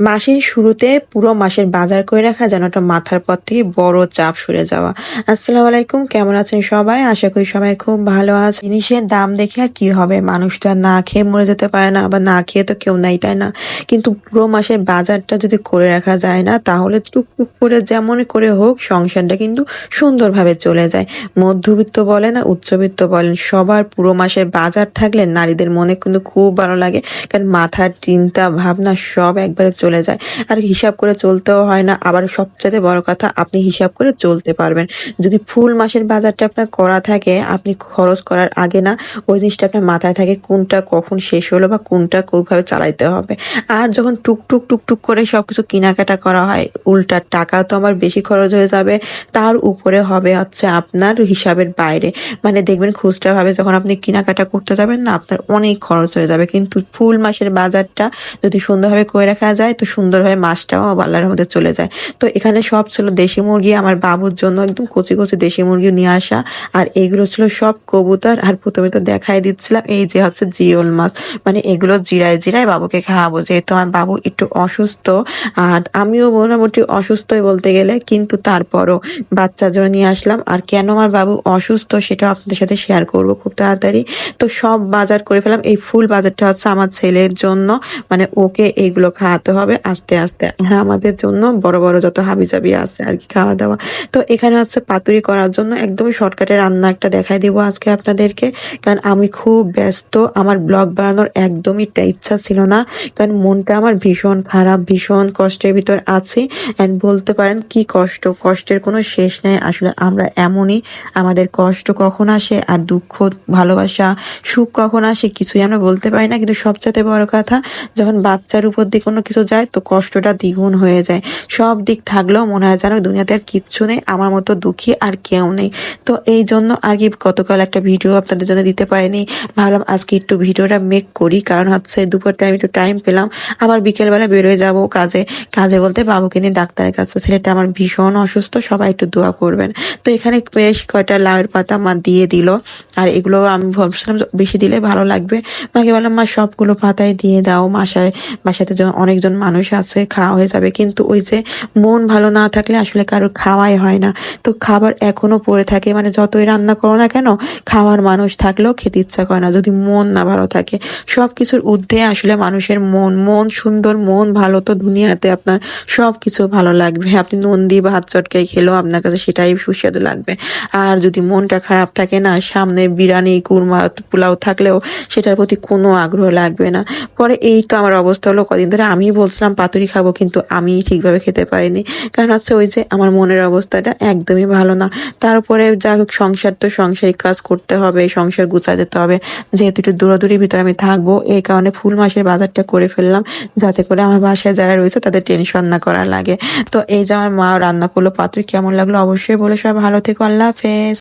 মাসের শুরুতে পুরো মাসের বাজার করে রাখা যেন একটা মাথার পর থেকে বড় চাপ সরে যাওয়া। আসসালামু আলাইকুম, কেমন আছেন সবাই? আশা করি সবাই খুব ভালো আছে জিনিসের দাম দেখে আর কি হবে? মানুষটা না খেয়ে মরে যেতে পারে না, আবার না খেয়ে তো কেউ নাই, তাই না? কিন্তু পুরো মাসের বাজারটা যদি করে রাখা যায় না, তাহলে টুকটুক করে যেমন করে হোক, সংসারটা কিন্তু সুন্দরভাবে চলে যায়। মধ্যবিত্ত বলে না উচ্চবিত্ত বলেন, সবার পুরো মাসের বাজার থাকলে নারীদের মনে কিন্তু খুব ভালো লাগে। কারণ মাথার চিন্তা, ভাবনা সব একবারে চলে যায়। আর হিসাব করে চলতেও হয় না। আবার সবচেয়ে বড় কথা, আপনি হিসাব করে চলতে পারবেন। যদি ফুল মাসের বাজারটা আপনার করা থাকে, আপনি খরচ করার আগে না ওই জিনিসটা আপনার মাথায় থাকে, কোনটা কখন শেষ হলো বা কোনটা কোনভাবে চালাইতে হবে। আর যখন টুকটুক টুকটুক করে সব কিছু কেনাকাটা করা হয়, উল্টা টাকা তো আমার বেশি খরচ হয়ে যাবে, তার উপরে হবে হচ্ছে আপনার হিসাবের বাইরে। মানে দেখবেন খুচরা ভাবে যখন আপনি কেনাকাটা করতে যাবেন না, আপনার অনেক খরচ হয়ে যাবে। কিন্তু ফুল মাসের বাজারটা যদি সুন্দরভাবে করে রাখা যায় তো সুন্দরভাবে মাছটাও আল্লাহর মধ্যে চলে যায়। তো এখানে সব ছিল দেশি মুরগি, আমার বাবুর জন্য একদম কচি কচি দেশি মুরগি নিয়ে আসা। আর এগুলো ছিল সব কবুতর, আর প্রথমে তো দেখাই দিচ্ছিলাম, এই যে হচ্ছে জিওল মাছ। মানে এগুলো জিরায় জিরায় বাবুকে খাওয়াবো, যেহেতু আমার বাবু একটু অসুস্থ। আর আমিও মোটামুটি অসুস্থই বলতে গেলে, কিন্তু তারপরও বাচ্চার জন্য নিয়ে আসলাম। আর কেন আমার বাবু অসুস্থ সেটাও আপনাদের সাথে শেয়ার করব খুব তাড়াতাড়ি। তো সব বাজার করে ফেলাম, এই ফুল বাজারটা হচ্ছে আমার ছেলের জন্য। মানে ওকে এইগুলো খাওয়াতে হবে। আস্তে আস্তে। আর আমাদের জন্য বড় বড় যত হাবিজাবি আছে আর কি খাওয়া দাওয়া। তো এখানে হচ্ছে পাতুরি করার জন্য একদমই শর্টকাটে রান্না একটা দেখাই দিব আজকে আপনাদেরকে। কারণ আমি খুব ব্যস্ত, আমার ব্লগ বানানোর একদমই ইচ্ছা ছিল না। কারণ মনটা আমার ভীষণ খারাপ, ভীষণ কষ্টের ভিতর আছি। অ্যান্ড বলতে পারেন কি কষ্ট? কষ্টের কোনো শেষ নেই। আসলে আমরা এমনই, আমাদের কষ্ট কখন আসে আর দুঃখ, ভালোবাসা, সুখ কখন আসে কিছুই আমরা বলতে পারি না। কিন্তু সবচেয়ে বড় কথা, যখন বাচ্চার উপর দিয়ে কোনো কিছু যায় তো কষ্টটা দ্বিগুণ হয়ে যায়। সব দিক থাকলেও মনে হয় যেন দুনিয়াতে আর কিচ্ছু নেই, আমার মতো দুঃখী আর কেউ নেই। তো এই জন্য আর কি গতকাল একটা ভিডিও আপনাদের জন্য দিতে পারিনি। ভাবলাম আজকে একটু ভিডিওটা মেক করি, কারণ হচ্ছে দুপুর টাইম একটু টাইম পেলাম। আবার বিকেলবেলা বেরোয় যাব কাজে। কাজে বলতে বাবুকে নিয়ে ডাক্তারের কাছে। ছেলেটা আমার ভীষণ অসুস্থ, সবাই একটু দোয়া করবেন। তো এখানে বেশ কয়টা লাউয়ের পাতা মা দিয়ে দিল। আর এগুলো আমি ভাবছিলাম বেশি দিলে ভালো লাগবে। মাকে বললাম, মা, সবগুলো পাতায় দিয়ে দাও। মাসায় বাসাতে অনেকজন মানুষ আছে, খাওয়া হয়ে যাবে। কিন্তু ওই যে মন ভালো না থাকলে আসলে কারোর খাওয়াই হয় না। তো খাবার এখনও পড়ে থাকে মানে যতই রান্না করো না কেন, খাওয়ার মানুষ থাকলেও খেতে ইচ্ছা করে না। যদি মন না ভালো থাকে সব কিছুর ঊর্ধ্বে আসলে মানুষের মন মন সুন্দর, মন ভালো তো দুনিয়াতে আপনার সব কিছু ভালো লাগবে। আপনি নুন দিয়ে ভাত চটকাই খেলেও আপনার কাছে সেটাই সুস্বাদু লাগবে। আর যদি মনটা খারাপ থাকে না, সামনে বিরিয়ানি, কুরমা, পোলাও থাকলেও সেটার প্রতি কোনো আগ্রহ লাগবে না। পরে এই তো আমার অবস্থা হলো কদিন ধরে। আমি বলছিলাম, পাতুরি খাব কিন্তু আমি ঠিকভাবে খেতে পারিনি। কারণ হচ্ছে ওই যে আমার মনের অবস্থাটা একদমই ভালো না। তারপরে যা সংসার তো সংসারিক কাজ করতে হবে, সংসার গুছা যেতে হবে। যেহেতু একটু দূরাদূরির ভিতরে আমি থাকব এই কারণে ফুল মাসের বাজারটা করে ফেললাম, যাতে করে আমার বাসায় যারা রয়েছে তাদের টেনশন না করা লাগে। তো এই যে আমার মা রান্না করল পাতুরি, কেমন লাগল অবশ্যই বলে সবাই ভালো থেকো, আল্লাহ হাফেজ।